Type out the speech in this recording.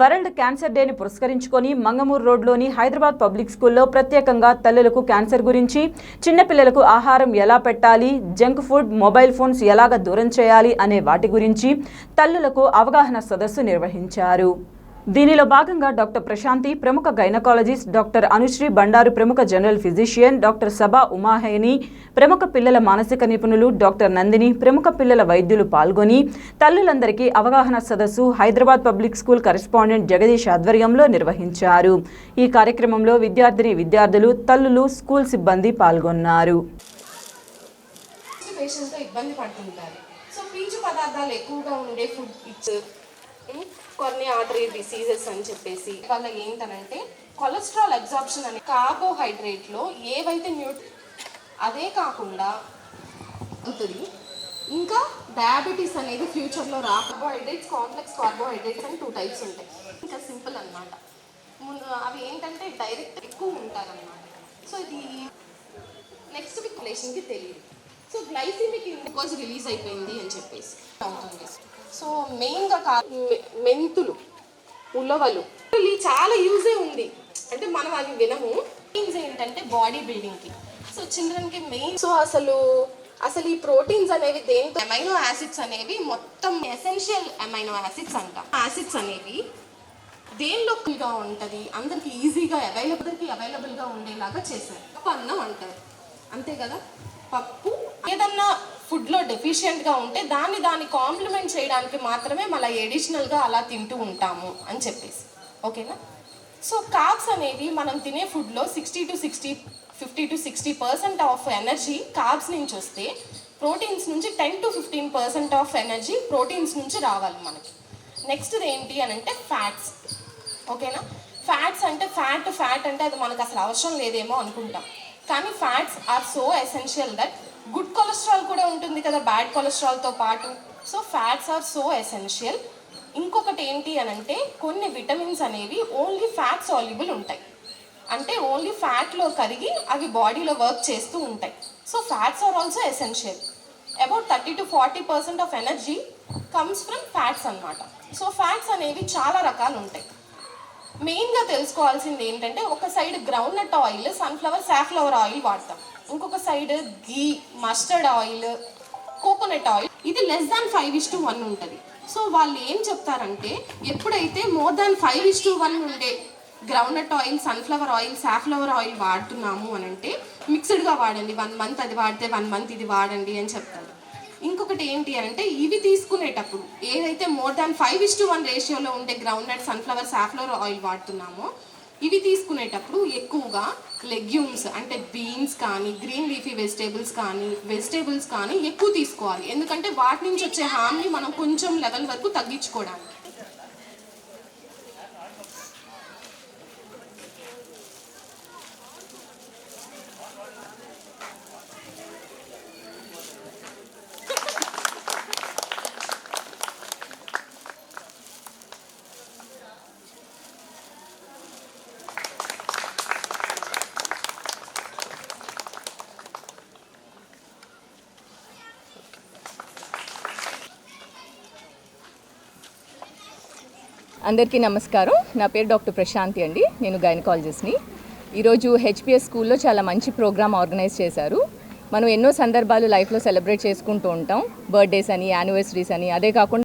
World cancer డేని పురస్కరించుకొని మంగమూరు రోడ్లోని హైదరాబాద్ పబ్లిక్ స్కూల్లో ప్రత్యేకంగా తల్లులకు క్యాన్సర్ గురించి చిన్నపిల్లలకు ఆహారం ఎలా పెట్టాలి జంక్ ఫుడ్ మొబైల్ ఫోన్స్ ఎలాగ దూరం చేయాలి అనే వాటి గురించి తల్లులకు అవగాహన సదస్సు నిర్వహించారు. దీనిలో భాగంగా డాక్టర్ ప్రశాంతి ప్రముఖ గైనకాలజిస్ట్ డాక్టర్ అనుశ్రీ బండారు ప్రముఖ జనరల్ ఫిజిషియన్ డాక్టర్ సభా ఉమాహేని ప్రముఖ పిల్లల మానసిక నిపుణులు డాక్టర్ నందిని ప్రముఖ పిల్లల వైద్యులు పాల్గొని తల్లులందరికీ అవగాహన సదస్సు Hyderabad public school correspondent Jagadish ఆధ్వర్యంలో నిర్వహించారు. ఈ కార్యక్రమంలో విద్యార్థిని విద్యార్థులు తల్లులు స్కూల్ సిబ్బంది పాల్గొన్నారు. ఇబ్బంది పడుతుంటారు. సో పీచు పదార్థాలు ఎక్కువగా ఉండే ఫుడ్ కొన్ని ఆర్టరీ డిసీజెస్ అని చెప్పేసి వల్ల ఏంటనంటే కొలెస్ట్రాల్ అబ్జార్ప్షన్ అనే కార్బోహైడ్రేట్లో ఏవైతే న్యూట్ అదే కాకుండా ఉంటుంది ఇంకా డయాబెటీస్ అనేది ఫ్యూచర్లో రా కార్బోహైడ్రేట్స్ కాంప్లెక్స్ కార్బోహైడ్రేట్స్ అని టూ టైప్స్ ఉంటాయి. ఇంకా సింపుల్ అన్నమాట. ముందు అవి ఏంటంటే డైరెక్ట్ ఎక్కువ ఉంటారన్నమాట. సో ఇది నెక్స్ట్ రిలేషన్కి తెలియదు. సో గ్లైసిమిక్ గ్లూకోజ్ రిలీజ్ అయిపోయింది అని చెప్పేసి. అవుతుంది. సో మెయిన్గా కా మెంతులు ఉలవలు. ఇవి చాలా యూజే ఉంది. అంటే మనం అవి వినము. ప్రోటీన్స్ ఏంటంటే బాడీ బిల్డింగ్కి సో చిల్డ్రన్కి మెయిన్ సో అసలు అసలు ఈ ప్రోటీన్స్ అనేవి దేంతో అమైనో యాసిడ్స్ అనేవి మొత్తం ఎసెన్షియల్ అమైనో యాసిడ్స్ అంటాం. యాసిడ్స్ అనేవి దేనిలో గా ఉంటుంది? అందరికి ఈజీగా అవైలబుల్కి అవైలబుల్గా ఉండేలాగా చేశారు. పప్పు అన్నం అంటారు. అంతే కదా? పప్పు ఏదన్నా ఫుడ్లో డెఫిషియెంట్గా ఉంటే దాన్ని దాన్ని కాంప్లిమెంట్ చేయడానికి మాత్రమే మళ్ళీ ఎడిషనల్గా అలా తింటూ ఉంటాము అని చెప్పేసి. ఓకేనా? సో కార్బ్స్ అనేవి మనం తినే ఫుడ్లో sixty to sixty fifty to sixty percent of energy carbs నుంచి వస్తే ప్రోటీన్స్ నుంచి ten to fifteen percent of energy proteins నుంచి రావాలి మనకి. నెక్స్ట్ ఏంటి అని అంటే ఫ్యాట్స్. ఓకేనా? ఫ్యాట్స్ అంటే ఫ్యాట్ ఫ్యాట్ అంటే అది మనకు అసలు అవసరం లేదేమో అనుకుంటాం. కానీ fats are so essential that good cholesterol కూడా ఉంటుంది కదా బ్యాడ్ కొలెస్ట్రాల్తో పాటు. So fats are so essential ఇంకొకటి ఏంటి అని అంటే కొన్ని విటమిన్స్ అనేవి ఓన్లీ ఫ్యాట్ సాల్యుబుల్ ఉంటాయి. అంటే ఓన్లీ ఫ్యాట్లో కరిగి అవి బాడీలో వర్క్ చేస్తూ ఉంటాయి. So fats are also essential about thirty to forty percent of energy comes from fats అన్నమాట. సో ఫ్యాట్స్ అనేవి చాలా రకాలు ఉంటాయి. మెయిన్గా తెలుసుకోవాల్సింది ఏంటంటే ఒక side groundnut oil sunflower safflower oil వాడతాం. ఇంకొక side ghee mustard oil coconut oil ఇది less than five is to one ఉంటుంది. సో వాళ్ళు ఏం చెప్తారంటే ఎప్పుడైతే more than five is to one ఉండే groundnut oil sunflower oil safflower oil వాడుతున్నాము అని అంటే మిక్స్డ్గా వాడండి. వన్ మంత్ అది వాడితే వన్ మంత్ ఇది వాడండి అని చెప్తారు. ఇంకొకటి ఏంటి అంటే ఇవి తీసుకునేటప్పుడు ఏదైతే more than five is to one రేషియోలో ఉండే groundnut sunflower safflower oil వాడుతున్నామో ఇవి తీసుకునేటప్పుడు ఎక్కువగా లెగ్యూమ్స్ అంటే బీన్స్ కానీ గ్రీన్ లీఫీ వెజిటేబుల్స్ కానీ వెజిటేబుల్స్ కానీ ఎక్కువ తీసుకోవాలి. ఎందుకంటే వాటి నుంచి వచ్చే హామ్ని మనం కొంచెం లెవెల్ వరకు తగ్గించుకోవడానికి. అందరికీ నమస్కారం. నా పేరు డాక్టర్ ప్రశాంతి అండి. నేను గైనకాలజిస్ట్ని. ఈరోజు హెచ్పిఎస్ స్కూల్లో చాలా మంచి ప్రోగ్రామ్ ఆర్గనైజ్ చేశారు. మనం ఎన్నో సందర్భాలు లైఫ్లో సెలబ్రేట్ చేసుకుంటూ ఉంటాం. బర్త్డేస్ అని యానివర్సరీస్ అని అదే కాకుండా